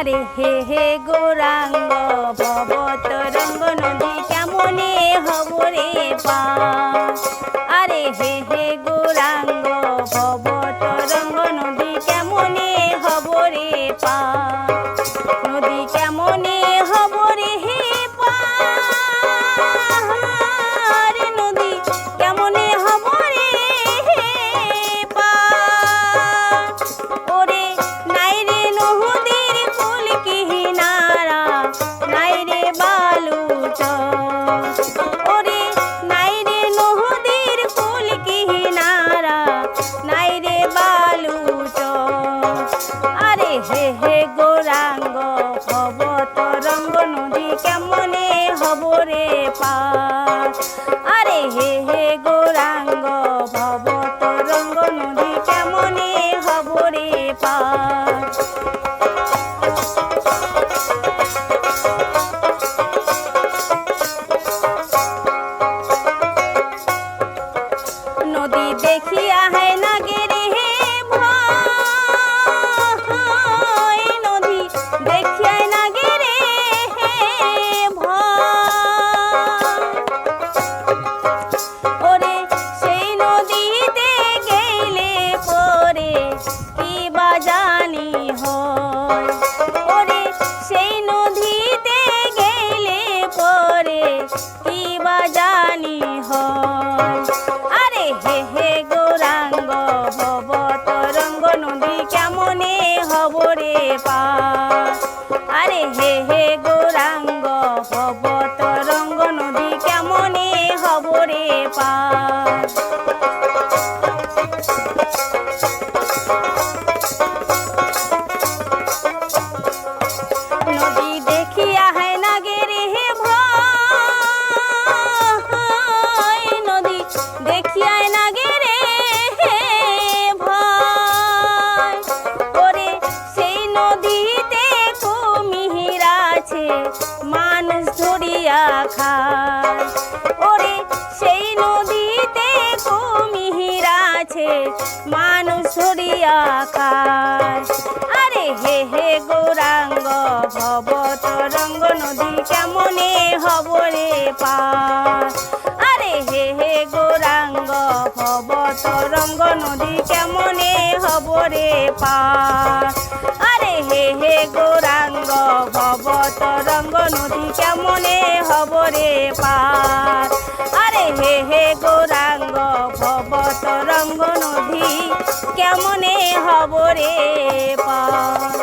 আরে হে হে গৌরাঙ্গ ভবতরঙ্গ নদী কেমনে হব রে পা? আরে হে হে গৌরাঙ্গ রে আরে হে হে গৌরাঙ্গ ভব তরঙ্গ নদী কেমনে হব রে পা নদী দেখিয়া হে না ধরিয়া খায় ওরে সেই নদীতে কুমির আছে মানুষ ধরিয়া খায় আরে হে হে গৌরাঙ্গ ভব তরঙ্গ নদী কেমনে হব রে পার আরে হে হে গৌরাঙ্গ ভব তরঙ্গ নদী কেমনে হব রে পার আরে হে হে গৌরাঙ্গ ভব তরঙ্গ নদী কেমনে হব রে পার। আরে হে হে গৌরাঙ্গ ভব তরঙ্গ নদী কেমনে হব রে পার?